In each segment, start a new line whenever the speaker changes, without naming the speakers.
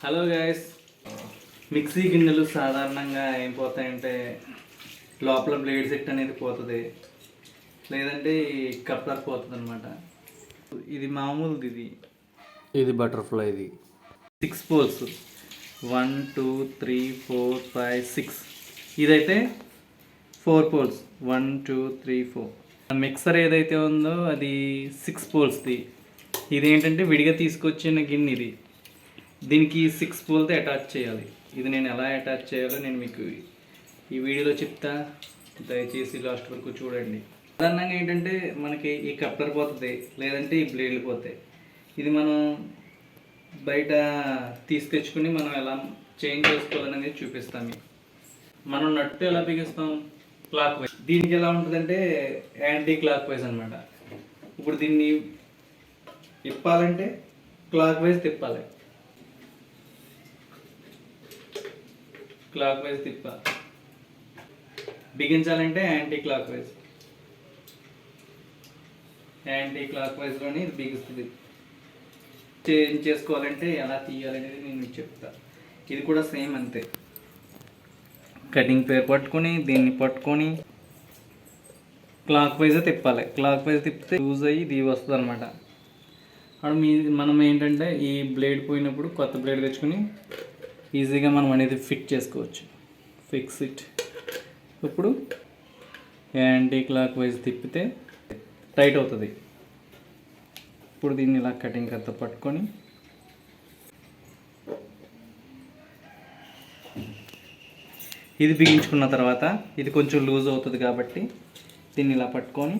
Hello guys mixie గిన్నెలు సాధారణంగా ఏం పోతాయంటే లోపల బ్లేడ్ సెట్ అనేది పోతుంది. లేదంటే ఈ కప్లర్ పోతుంది అనమాట ఇది మామూలుది ఇది.
ఇది బటర్ఫ్లైది
six poles one two three four five six ఇదైతే four poles one two three four mixer ఏదైతే ఉందో అది సిక్స్ పోల్స్ది ఇది ఏంటంటే విడిగా తీసుకొచ్చిన గిన్నె ఇది. దీనికి సిక్స్ పోల్తో అటాచ్ చేయాలి. ఇది నేను ఎలా అటాచ్ చేయాలో నేను మీకు ఈ వీడియోలో చెప్తా. దయచేసి లాస్ట్ వరకు చూడండి. సాధారణంగా ఏంటంటే మనకి ఈ కప్లర్ పోతుంది లేదంటే ఈ బ్లేడ్లు పోతాయి. ఇది మనం బయట తీసుకొచ్చుకుని మనం ఎలా చేంజ్ చేసుకోవాలనేది చూపిస్తాం మనం నట్టు ఎలా బిగిస్తాం? క్లాక్ వైజ్ దీనికి ఎలా ఉంటుందంటే యాంటీ క్లాక్ వైజ్ అనమాట ఇప్పుడు దీన్ని తిప్పాలంటే క్లాక్ వైజ్ తిప్పాలి. క్లాక్ వైజ్ తిప్పాలి బిగించాలంటే anti clock wise anti clock వైజ్లోనే ఇది బిగుస్తుంది. చేంజ్ చేసుకోవాలంటే ఎలా తీయాలనేది నేను మీకు చెప్తా. ఇది కూడా సేమ్ అంతే. కటింగ్ పేర్ పట్టుకొని దీన్ని పట్టుకొని క్లాక్ వైజ్ తిప్పాలి. క్లాక్ వైజ్ తిప్పితే యూజ్ అయ్యి ఇది వస్తుంది అనమాట అప్పుడు మీ మనం ఏంటంటే ఈ బ్లేడ్ పోయినప్పుడు కొత్త బ్లేడ్ తెచ్చుకొని ఈజీగా మనం అనేది ఫిట్ చేసుకోవచ్చు. Fix it. ఇప్పుడు యాంటీ క్లాక్ వైజ్ తిప్పితే టైట్ అవుతుంది. ఇప్పుడు దీన్ని ఇలా కటింగ్ కత్త పట్టుకొని ఇది బిగించుకున్న తర్వాత ఇది కొంచెం లూజ్ అవుతుంది కాబట్టి దీన్ని ఇలా పట్టుకొని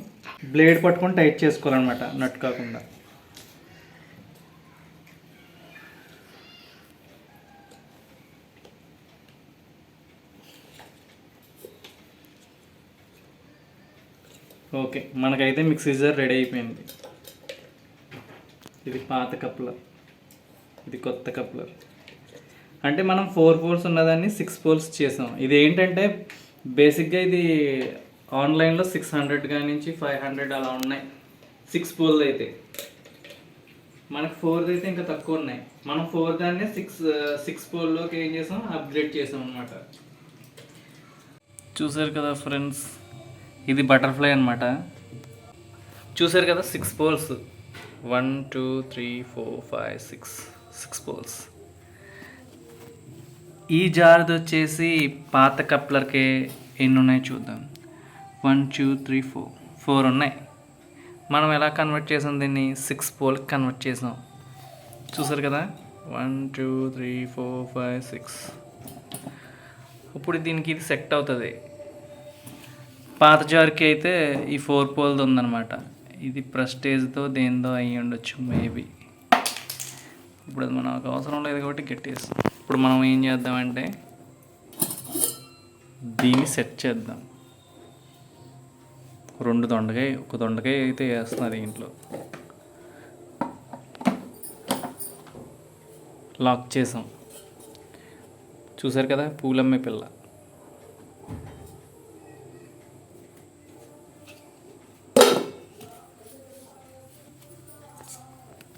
బ్లేడ్ పట్టుకొని టైట్ చేసుకోవాలన్నమాట నట్ కాకుండా. ఓకే మనకైతే మిక్సీ జార్ రెడీ అయిపోయింది. ఇది పాత కప్లర్. ఇది కొత్త కప్లర్. అంటే మనం ఫోర్ పోల్స్ ఉన్నదాన్ని సిక్స్ పోల్స్ చేసాం. ఇది ఏంటంటే బేసిక్గా ఇది ఆన్లైన్లో సిక్స్ హండ్రెడ్ కానీ నుంచి ఫైవ్ హండ్రెడ్ అలా ఉన్నాయి. సిక్స్ పోల్ది అయితే. మనకు ఫోర్ది అయితే ఇంకా తక్కువ ఉన్నాయి. మనం ఫోర్ దాన్ని సిక్స్ సిక్స్ పోల్లోకి ఏం చేసాం? అప్గ్రేడ్ చేసాం అనమాట చూసారు కదా ఫ్రెండ్స్? ఇది బటర్ఫ్లై అనమాట చూసారు కదా six poles one two three four five six six poles ఈ జార్ది వచ్చేసి పాత కప్లర్కే ఎన్ని ఉన్నాయి చూద్దాం. One two three four four ఉన్నాయి. మనం ఎలా కన్వర్ట్ చేసాం దీన్ని? సిక్స్ పోల్కి కన్వర్ట్ చేసాం. చూసారు కదా? One two three four five six ఇప్పుడు దీనికి ఇది సెట్ అవుతుంది. పాత జార్కి అయితే ఈ ఫోర్ పోల్ది ఉందన్నమాట. ఇది ప్రెస్టేజ్తో దేనిదో అయ్యి ఉండొచ్చు మేబీ. ఇప్పుడు అది మనకు అవసరం లేదు కాబట్టి గట్టేస్తాం ఇప్పుడు మనం ఏం చేద్దామంటే దీన్ని సెట్ చేద్దాం. రెండు దొండకాయ ఒక దొండకాయ అయితే వేస్తున్నారు ఇంట్లో లాక్ చేసాం. చూసారు కదా పూలమ్మే పిల్ల.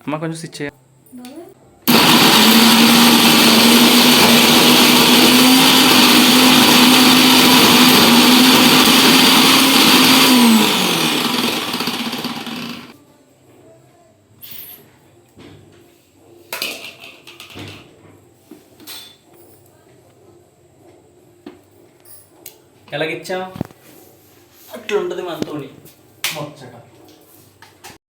అమ్మ కొంచెం స్విచ్ చేయ. ఎలాగిచ్చాం అట్లుంటుంది మనతోని. ముచ్చట.